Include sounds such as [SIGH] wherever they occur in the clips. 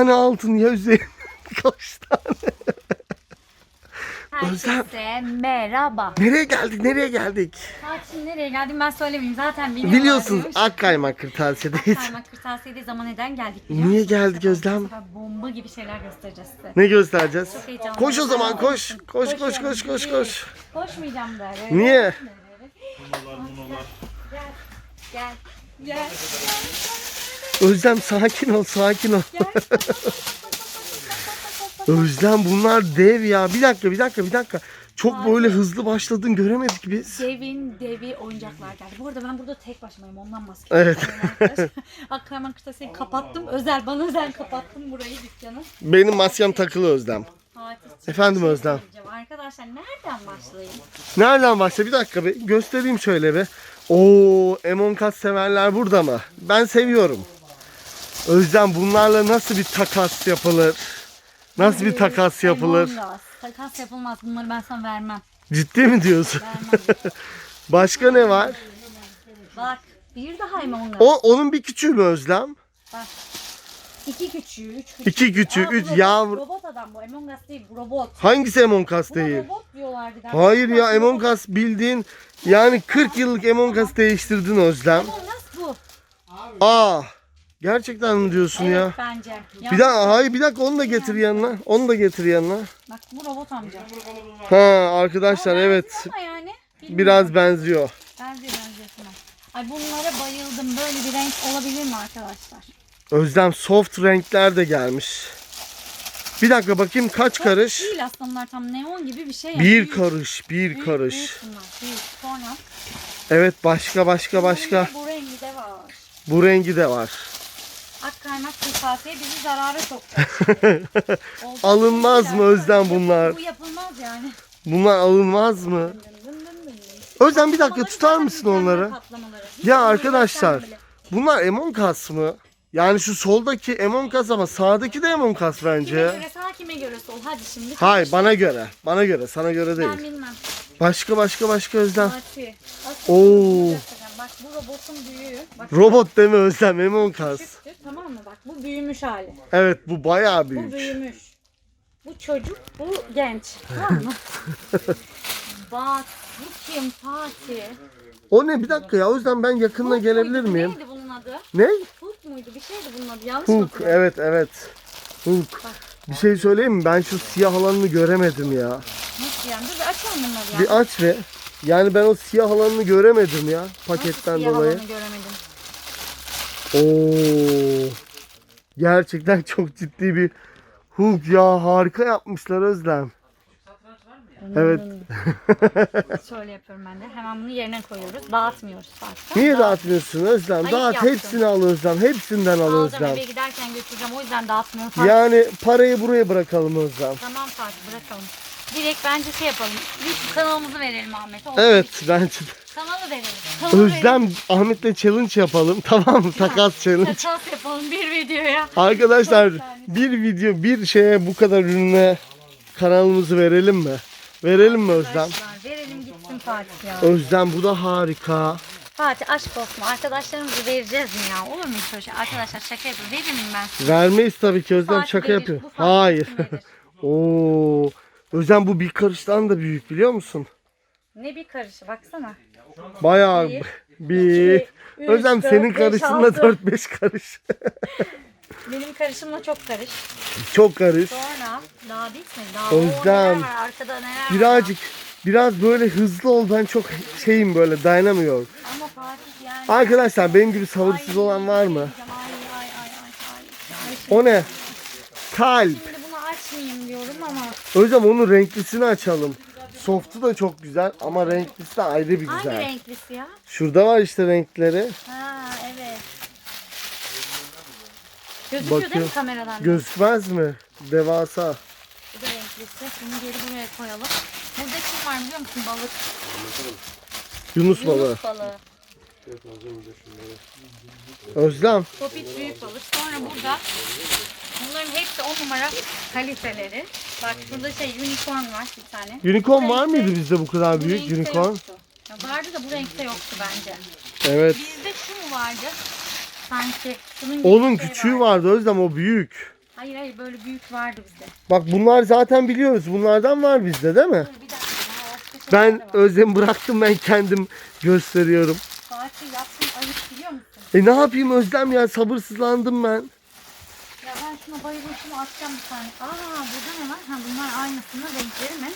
tane altın ya Üzeyir? [LAUGHS] Kaç tane? Özlem. Herkese merhaba. Nereye geldik? Nereye geldik? Saat şimdi nereye geldim ben söylemeyeyim zaten. Biliyorsunuz diyormuş. Ak kırtasiyedeyiz. Kaymak kırtasiyede zaman neden geldik biliyor Niye geldik Özlem? Bomba gibi şeyler göstereceğiz size. Ne göstereceğiz? Çok heyecanlı. Koş o zaman koş. Koş koş Koşuyorum. koş koş koş. Koşmayacağım da. Niye? Gel. Gel. Gel. Özlem sakin ol sakin ol. Özlem bunlar dev ya. Bir dakika bir dakika bir dakika. Çok Hayır. böyle hızlı başladın göremedik biz. Devin devi oyuncaklar geldi. Bu arada ben burada tek başımayım ondan maske. Evet. takıyorum Akkayman [LAUGHS] kırtasiyeyi kapattım. Özel bana özel kapattım burayı dükkanı. Benim maskem takılı Özlem. Fatih. Efendim şey Özlem. Arkadaşlar nereden başlayayım? Nereden başla? Bir dakika bir göstereyim şöyle bir. Oo, Among Us severler burada mı? Ben seviyorum. Özlem bunlarla nasıl bir takas yapılır? Nasıl bir takas yapılır? Us. Takas yapılmaz. Bunları ben sana vermem. Ciddi mi diyorsun? Vermem. [LAUGHS] Başka ne var? Bak bir daha Among Us. O onun bir küçüğü mü Özlem? Bak. İki küçüğü, üç küçüğü. İki küçüğü, Aa, bu üç robot, yavru. Robot adam bu. Among Us değil bu robot. Hangisi Among Us Buna değil? robot diyorlardı galiba. Hayır ya Bak, Among Us bildiğin yani 40 yıllık Among Us değiştirdin Özlem. Among Us bu. Aa gerçekten mi diyorsun Evet ya? bence. Ya, Bir dakika hayır bir dakika onu da getir yanına. Onu da getir yanına. Bak bu robot amca. Ha arkadaşlar Ama evet benziyor Ama yani. bilmiyorum. biraz benziyor. Benziyor benziyor. Ay bunlara bayıldım. Böyle bir renk olabilir mi arkadaşlar? Özlem soft renkler de gelmiş. Bir dakika bakayım kaç Çok karış? Değil aslında bunlar tam neon gibi bir şey. ya. Bir Büyük, karış, bir büyük, karış. Büyük bunlar. Büyük. Sonra. Evet başka başka başka. Bu rengi de var. Bu rengi de var. Ak kaymak kırtasiye bizi zarara soktu. [LAUGHS] Alınmaz mı Özlem bunlar? Bu yapılmaz yani. Bunlar alınmaz mı? Özlem bir dakika tutar mısın onları? Ya arkadaşlar bunlar Among Us mı? Yani şu soldaki Among Us ama sağdaki de Among Us Kime bence. göre sağ kime göre sol. Hadi şimdi. Hayır bana göre. Bana göre sana göre Ben değil. bilmem. Başka başka başka Özlem. Fatih. Oo. Bak bu robotun büyüğü. Bak Robot deme Özlem küçüktü tamam mı? Bak bu büyümüş hali. Evet bu bayağı Bu büyük. büyümüş. Bu çocuk, bu genç. Tamam mı? [LAUGHS] Bak bu kim Fatih? O ne bir dakika ya Özlem ben yakınına Hook gelebilir muydu? muyum? Neydi bunun adı? Ne? Hook muydu? Bir şeydi bunun adı. Yanlış mı Hook hatırlıyorum? evet evet. Hook. Bir şey söyleyeyim mi? Ben şu siyah alanını göremedim ya. Nasıl yani? Dur bir açalım bunları ya. Bir aç ve yani ben o siyah alanını göremedim ya paketten Nasıl siyah dolayı. alanı göremedim. Oo. Gerçekten çok ciddi bir hook ya harika yapmışlar Özlem. Evet. Şöyle yapıyorum ben de. Hemen bunu yerine koyuyoruz. Dağıtmıyoruz zaten. Niye Dağıt- dağıtmıyorsun Özlem? Ayıp Dağıt yaptın. hepsini al Özlem. Hepsinden al Alacağım Özlem. eve giderken götüreceğim. O yüzden dağıtmıyorum. Yani parayı buraya bırakalım Özlem. Tamam Fatih bırakalım. Direkt bence şey yapalım. Biz kanalımızı verelim Ahmet'e. Olsun. Evet bence de. Kanalı verelim. Kanalı verelim. Özlem Ahmet'le challenge yapalım. [LAUGHS] Tamam mı? Takas challenge. Takas yapalım bir videoya. Arkadaşlar bir video bir şeye bu kadar ürüne kanalımızı verelim mi? Verelim mi Özlem? Verelim gitsin Fatih ya. Özlem bu da harika. Fatih aşk olsun. Arkadaşlarımızı vereceğiz mi ya? Olur mu hiç öyle şey? Arkadaşlar şaka yapıyorum. Verir miyim ben? Vermeyiz tabii ki Özlem Fatih şaka verir. yapıyor. Hayır. [LAUGHS] Oo. Özlem bu bir karıştan da büyük biliyor musun? Ne bir karışı baksana. Bayağı Bir, bir. üç, Özlem dört, senin beş, karışınla altı. 4-5 karış. [LAUGHS] Benim karışımla çok karış. Çok karış. Sonra daha bitmedi. Daha o neler var arkada neler var. Birazcık biraz böyle hızlı ol ben çok şeyim böyle dayanamıyorum. Ama Fatih yani. Arkadaşlar benim gibi sabırsız olan var mı? Ay ay ay ay ay. ay. O ne? Kalp. şimdi açmayayım diyorum ama. Özlem onun renklisini açalım. Soft'u da çok güzel ama renklisi de ayrı bir Hangi güzel. renklisi ya? Şurada var işte renkleri. Ha evet. Gözüküyor değil mi kameradan? Gözükmez mi? Devasa. Bu da renklisi. Bunu geri buraya koyalım. Burada kim var biliyor musun? Balık. Yunus balığı. Yunus balığı. Özlem. Popit büyük balık. Sonra burada bunların hepsi 10 numara kaliteleri. Bak burada şey unicorn var bir tane. Unicorn var renkte- mıydı bizde bu kadar büyük renkte unicorn? yoktu. Ya vardı da bu renkte yoktu bence. Evet. Bizde şu mu vardı? Sanki şunun gibi Onun şey küçüğü vardı. vardı Özlem o büyük. Hayır hayır böyle büyük vardı bizde. Bak bunlar zaten biliyoruz. Bunlardan var bizde değil mi? Dur bir dakika Ben. Özlem'i bıraktım ben kendim gösteriyorum. Fatih yaptığın ayıp biliyor musun? E ne yapayım Özlem ya sabırsızlandım ben. Ya şuna bayılıyorum şunu atacağım bir tane. Aa burada ne var? Ha bunlar aynısının renkleri mi?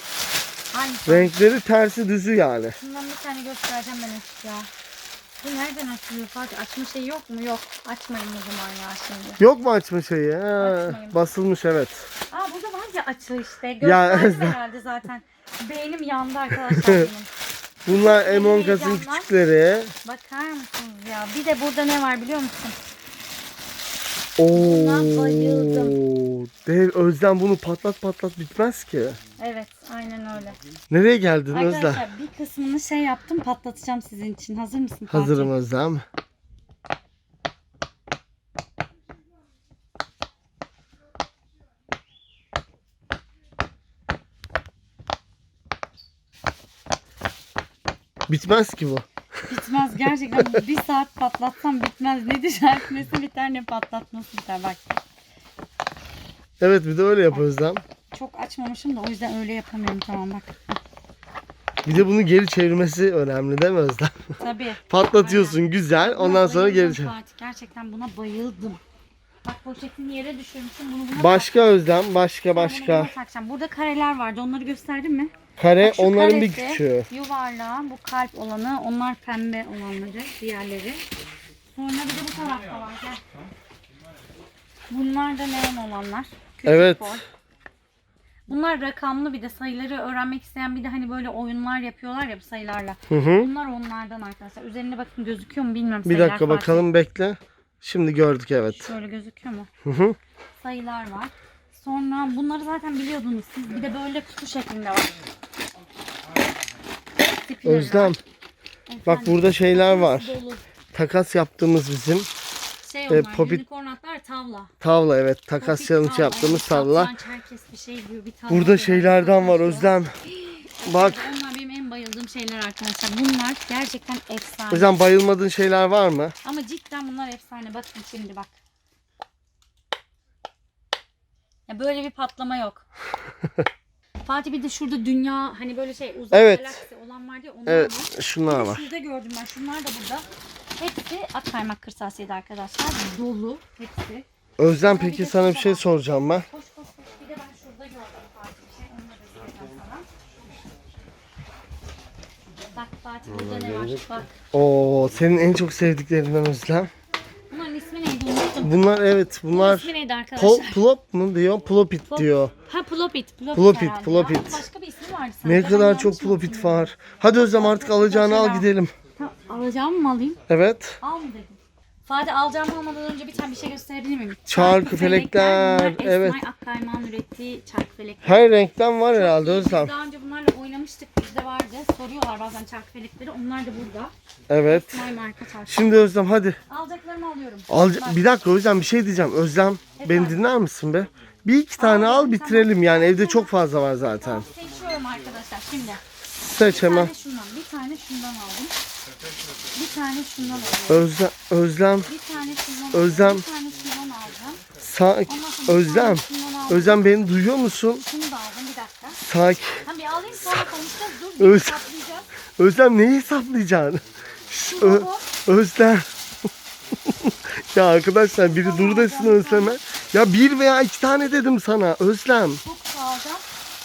Aynısı. Renkleri tersi düzü yani. Şundan bir tane göstereceğim ben açık ya. Bu nereden açılıyor Fatih? Açma şeyi yok mu? Yok. Açmayın o zaman ya şimdi. Yok mu açma şeyi? Açmayın. basılmış evet. Aa burada var ya açı işte. Ya, Gösterdim [LAUGHS] Özlem. herhalde zaten. Beynim yandı arkadaşlar benim. [LAUGHS] Bunlar Us'ın heyecanla. küçükleri. Bakar mısınız ya? Bir de burada ne var biliyor musun? Buna bayıldım. Dev Özlem bunu patlat patlat bitmez ki. Evet aynen öyle. Nereye geldin Özlem? Arkadaşlar bir kısmını şey yaptım patlatacağım sizin için. Hazır mısın? Hazırım Özlem. Bitmez ki bu. Bitmez gerçekten bir saat patlatsam bitmez. Ne düşertmesi biter ne patlatması biter bak. Evet bir de öyle yap Özlem. Çok açmamışım da o yüzden öyle yapamıyorum tamam bak. Bir de bunu geri çevirmesi önemli değil mi Özlem? Tabii. Patlatıyorsun güzel Buna ondan sonra bayıldım geri çevir. Fatih. Gerçekten buna bayıldım. Bak poşetini yere düşürmüşüm. Bunu buna Başka Özlem başka başka. takacağım. Burada kareler vardı. Onları gösterdim mi? Kare Bak şu onların bir karesi, küçüğü. Yuvarlağı, bu kalp olanı, onlar pembe olanları, diğerleri. Sonra bir de bu tarafta var. Gel. Bunlar da neon olanlar. Küçük Evet. boy. Bunlar rakamlı bir de sayıları öğrenmek isteyen bir de hani böyle oyunlar yapıyorlar ya bu sayılarla. Hı hı. Bunlar onlardan arkadaşlar. Üzerine bakın gözüküyor mu bilmiyorum. Bir sayılar dakika Fatih. bakalım bekle. Şimdi gördük evet. Şöyle gözüküyor mu? Hı hı. Sayılar var. Sonra bunları zaten biliyordunuz siz. Bir de böyle kutu şeklinde var. Özlem var. bak Efendim, burada şeyler var. dolu. Takas yaptığımız bizim Şey e, onlar, popit- unicorn atlar tavla. tavla evet. Takas Popit challenge tavla, yaptığımız tavla. herkes bir şey diyor. Bir tavla Burada diyor, şeylerden var. Özlem. Bak Onlar benim en bayıldığım şeyler arkadaşlar. Bunlar gerçekten efsane. Özlem bayılmadığın şeyler var mı? Ama cidden bunlar efsane. Bakın şimdi bak. Ya böyle bir patlama yok. [LAUGHS] Fatih bir de şurada dünya hani böyle şey uzak Evet. galaksi olan var ya onlar var. Evet şunlar Bir de var. Şurada gördüm ben. Şunlar da burada. Hepsi at kaymak kırtasiyede arkadaşlar. Dolu hepsi. Özlem peki sana bir şey soracağım ben. Koş koş koş. Bir de ben şurada gördüm Fatih bir şey. Onu da. Bak Fatih burada ne var? Bak. Oo senin en çok sevdiklerinden Özlem. Bunların ismi neydi unuttum. Bunlar evet bunlar İsmi neydi arkadaşlar? Pol, plop mu diyor? Plopit Plop- diyor. Ha Plopit. Plopit, Plopit, herhalde Plopit. Başka bir ismi vardı sanki. Ne Ben kadar yanlış çok plopit hatırlıyorum? var. Hadi Özlem artık alacağını al gidelim. Alacağımı mı alayım? Evet. Al mı dedim. Fatih alacağımı almadan önce bir tane bir şey gösterebilir miyim? Çarkı felekler, Bunlar evet. Esmay Akkaymağ'ın ürettiği çarkı felekler. Her renkten var herhalde Biz Özlem. Daha önce bunlarla oynamıştık. Bizde vardı. Soruyorlar bazen çarkı felekleri. Onlar da burada. Evet. Esmay marka çarkı. Şimdi Özlem hadi. Alacaklarımı alıyorum. Al, Bak, bir dakika Özlem bir şey diyeceğim. Özlem beni dinler misin be? Bir iki tane Al, al bitirelim yani evde çok fazla var zaten. Seçiyorum arkadaşlar şimdi. Seç Bir hemen. tane şundan, bir tane şundan aldım. Bir tane şundan alıyorum. Özlem, Özlem, Bir tane şundan Özlem. aldım. Bir tane şundan aldım. sak, Ondan sonra bir tane Özlem, şundan aldım. Özlem beni duyuyor musun? Şunu da aldım bir dakika. Sak, Ha bir alayım sonra konuşacağız. Dur Öz- bir hesaplayacağız. Özlem neyi hesaplayacaksın? Şş, Ö- Özlem. [LAUGHS] ya arkadaşlar biri dur desin Özlem'e. Ya bir veya iki tane dedim sana Özlem. Çok alacağım.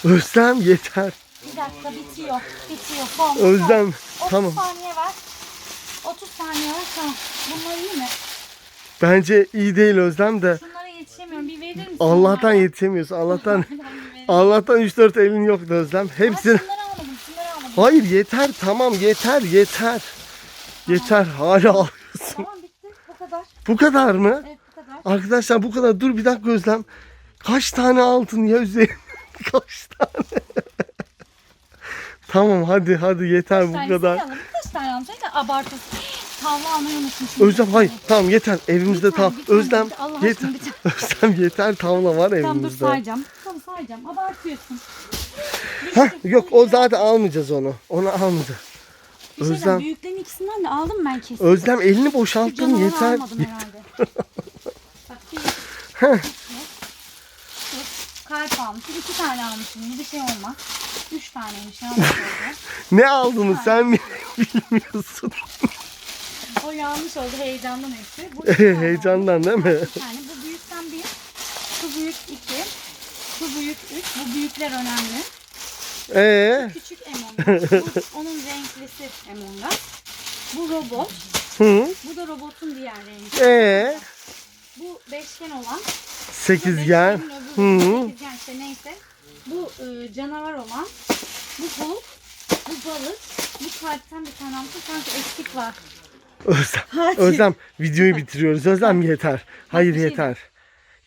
Özlem yeter. Bir dakika bitiyor. Bitiyor. Son. Özlem son. 30 tamam. saniye ver. 30 saniye ver tamam. Bunlar iyi mi? Bence iyi değil Özlem de. Şunlara yetişemiyorum. Bir verir misin? Allah'tan bunlardan? yetişemiyorsun. Allah'tan [LAUGHS] Allah'tan bir verir. Allah'tan 3-4 elin yoktu Özlem. Hepsini. şunları almadım. Şunları almadım. Hayır yeter tamam yeter yeter. Yeter hala ağlıyorsun. Tamam bitti. Bu kadar. Bu kadar mı? Evet bu kadar. Arkadaşlar bu kadar. Dur bir dakika Özlem. Kaç tane altın ya üzerine? [LAUGHS] Kaç tane? Tamam hadi hadi yeter bu Tanesi kadar. alalım. Kaç tane almış? Hadi abartıyorsun. [GASPS] Tavla almayı unutmuşum. Özlem hayır tamam yeter evimizde tav. bir tane, Özlem. Allah yeter. aşkına [LAUGHS] Özlem yeter tavla var Tamam dur evimizde. sayacağım. Tamam sayacağım. Abartıyorsun. Hah yok o zaten almayacağız onu. Onu almayacağız. Bir şey Özlem-. Büyüklerin ikisinden de aldım ben kesin. Özlem elini boşalttın canavarı yeter. almadım herhalde. [LAUGHS] Bak bir, kalp almışım. iki tane almışım. Bir şey olmaz. Üç taneymiş. Yanlış oldu. [LAUGHS] Ne aldınız sen mi [LAUGHS] bilmiyorsun. O yanlış oldu. Heyecandan hepsi. Bu [LAUGHS] iki tane olmuş. Heyecandan değil mi? Tane. Bu büyükten bir. Şu büyük iki. Şu büyük üç. Bu büyükler önemli. Ee, Küçük Us. Bu onun renklisi Us. Bu robot. hı, Bu da robotun diğer rengi. ee, Bu beşgen olan. sekizgen. Hı hı. Sekizgen işte neyse. Bu e, canavar olan. Bu Hulk. Bu balık. Bu kalpten bir tane almışım. Sanki eksik var. Özlem, Hadi. Özlem videoyu bitiriyoruz. Özlem yeter. Hayır şey yeter.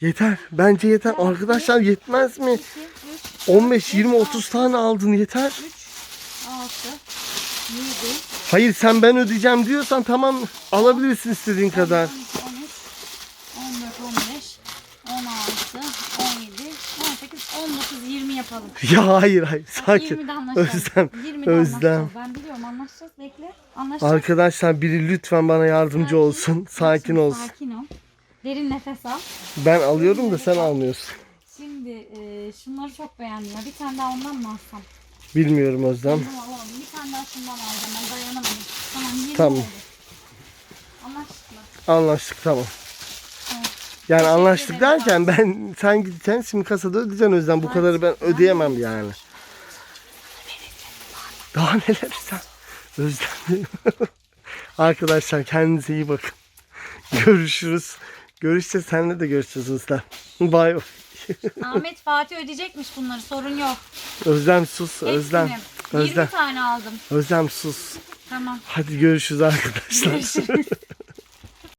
Yeter. Bence yeter. Arkadaşlar yetmez mi? 2, 3, 15, 20, 30 tane aldın yeter. 3, 6, 7, Hayır sen ben ödeyeceğim diyorsan tamam alabilirsin istediğin kadar. [LAUGHS] Ya hayır hayır sakin. 20'de anlaşalım. Özlem. 20'de Özlem. anlaşacağız. Ben biliyorum anlaşacağız. Bekle. Anlaşacağız. Arkadaşlar biri lütfen bana yardımcı olsun. Sakin olsun. Sakin ol. Derin nefes al. Ben alıyorum da sen almıyorsun. Şimdi e, şunları çok beğendim ya. Bir tane daha ondan mı alsam? Bilmiyorum Özlem. Tamam alalım. Bir tane daha şundan alacağım. Ben dayanamadım. Tamam 20 Tamam. oldu. Anlaştık mı? Anlaştık tamam. Yani anlaştık derken ben sen gideceksin şimdi kasada ödeyeceksin Özlem. Bu kadarı ben ödeyemem yani. Daha neler sen? Özlem. [LAUGHS] Arkadaşlar kendinize iyi bakın. [LAUGHS] Görüşürüz. Görüşeceğiz. Seninle de görüşeceğiz Özlem. [LAUGHS] Bay bay. Ahmet Fatih ödeyecekmiş bunları. Sorun yok. Özlem sus. Hepsini. Özlem. 20 Özlem. tane aldım. Özlem sus. Tamam. Hadi görüşürüz arkadaşlar. Görüşürüz.